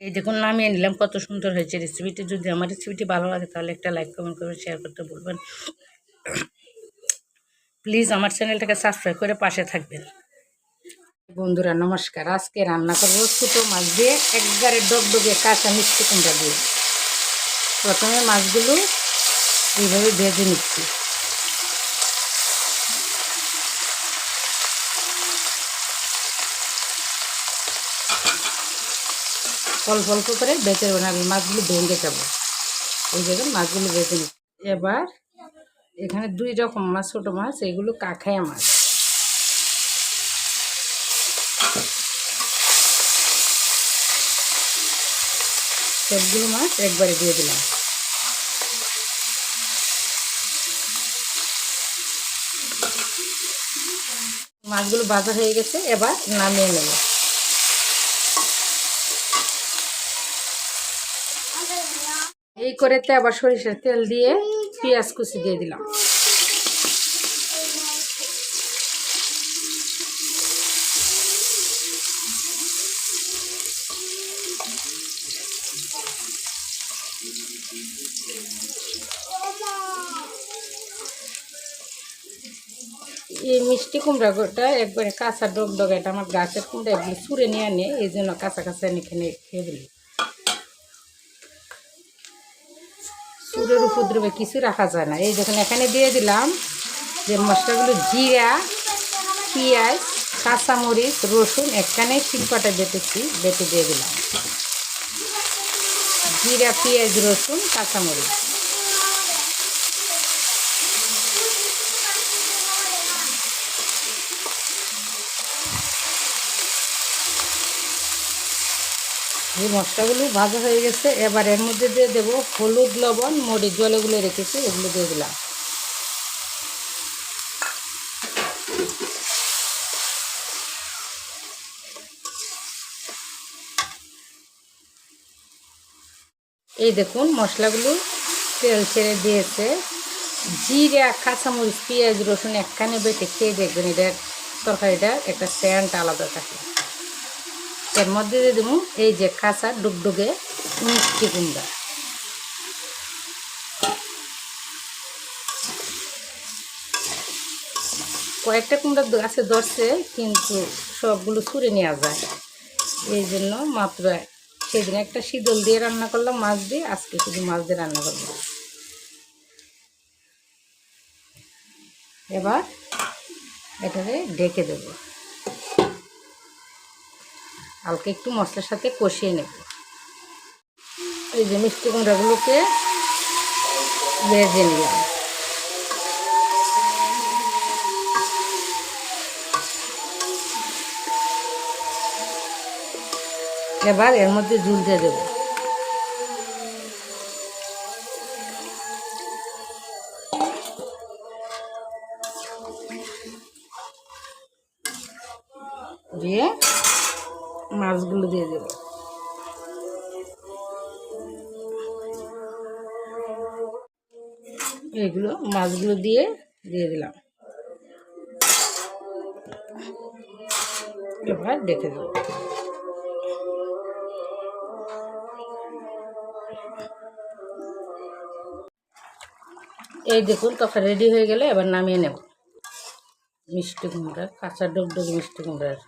এই দেখুন নামিয়ে নিলাম, কত সুন্দর হয়েছে রেসিপিটি যদি আমার রেসিপিটি ভালো লাগে, তাহলে একটা লাইক কমেন্ট করবেন শেয়ার করতে বলবেন প্লিজ আমার চ্যানেলটাকে সাবস্ক্রাইব করে পাশে থাকবেন। বন্ধুরা, নমস্কার। আজকে রান্না করব ছোটো মাছ দিয়ে, একবারে ডগডগে কাঁচা মিষ্টি কুমড়া দিয়ে। প্রথমে মাছগুলো এইভাবে ভেজে নিচ্ছি। অল্প অল্প করে বেঁচে দেবো না, আমি মাছগুলো ভেঙে যাব এই দেখুন, মাছগুলো বেঁচে এবার এখানে দুই রকম মাছ, ছোটো মাছ, এগুলো কাখায়া মাছ। সবগুলো মাছ একবারে দিয়ে দিলাম। মাছগুলো ভাজা হয়ে গেছে, এবার নামিয়ে নেব। এই করেতে আবার সরিষার তেল দিয়ে পেঁয়াজ কুচি দিয়ে দিলাম। এই মিষ্টি কুমড়া কুমড়াটা একবারে কাঁচা ডগ এটা আমার গাছের কুমড়া, এগুলো চুরে নিয়ে আনে, এই জন্য কাঁচা কাঁচা এখানে খেয়ে দিলি চুরের উপদ্রবে কিছু রাখা যায় না। এই দেখুন, এখানে দিয়ে দিলাম যে মশলাগুলো জিরা, পিঁয়াজ, কাঁচামরিচ, রসুন, এখানে শিল্পাটা বেটেছি, বেটে দিয়ে দিলাম। জিরা, পেঁয়াজ, রসুন, কাঁচামরিচ। এই মশলাগুলো ভাজা হয়ে গেছে। এবার এর মধ্যে দিয়ে দেবো হলুদ, লবণ, মরিচ জলেগুলো রেখেছি, এগুলো দিয়ে দিলাম। এই দেখুন মশলাগুলো তেল ছেড়ে দিয়েছে। জিরা কাঁচামরিচ, পেঁয়াজ, রসুন একখানে বেটে খেয়ে দেখবেন এটার তরকারিটা একটা স্যান্ট আলাদা থাকে। এর মধ্যে দিয়ে দেবো এই যে কাঁচা ডুগডুগে মিষ্টি কুমড়া। কয়েকটা কুমড়া গাছে ধরছে, কিন্তু সবগুলো ছুঁড়ে নেওয়া যায়। এই জন্য মাত্র সেদিন একটা শীতল দিয়ে রান্না করলাম, মাছ দিয়ে, আজকে শুধু মাছ দিয়ে রান্না করব। এবার এটাকে ঢেকে দেবো। হালকা একটু মশলার সাথে কষিয়ে নেব। এই যে মিষ্টি কুমড়াগুলোকে ভেজে নিলাম। এবার এর মধ্যে জুল দিয়ে দেবো। দিয়ে মাছগুলো দিয়ে দেব। এগুলো মাছগুলো দিয়ে দিয়ে দিলাম। এবার দেখে দেবো। এই দেখুন, তখন রেডি হয়ে গেলে এবার নামিয়ে নেব। মিষ্টি কুমড়া কাঁচা ডগডগ মিষ্টি কুমড়ার।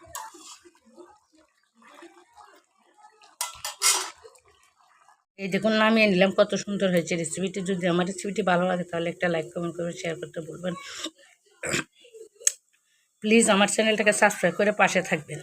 এই দেখুন নামিয়ে নিলাম, কত সুন্দর হয়েছে রেসিপিটি যদি আমার রেসিপিটি ভালো লাগে, তাহলে একটা লাইক কমেন্ট করবেন শেয়ার করতে বলবেন প্লিজ আমার চ্যানেলটাকে সাবস্ক্রাইব করে পাশে থাকবেন।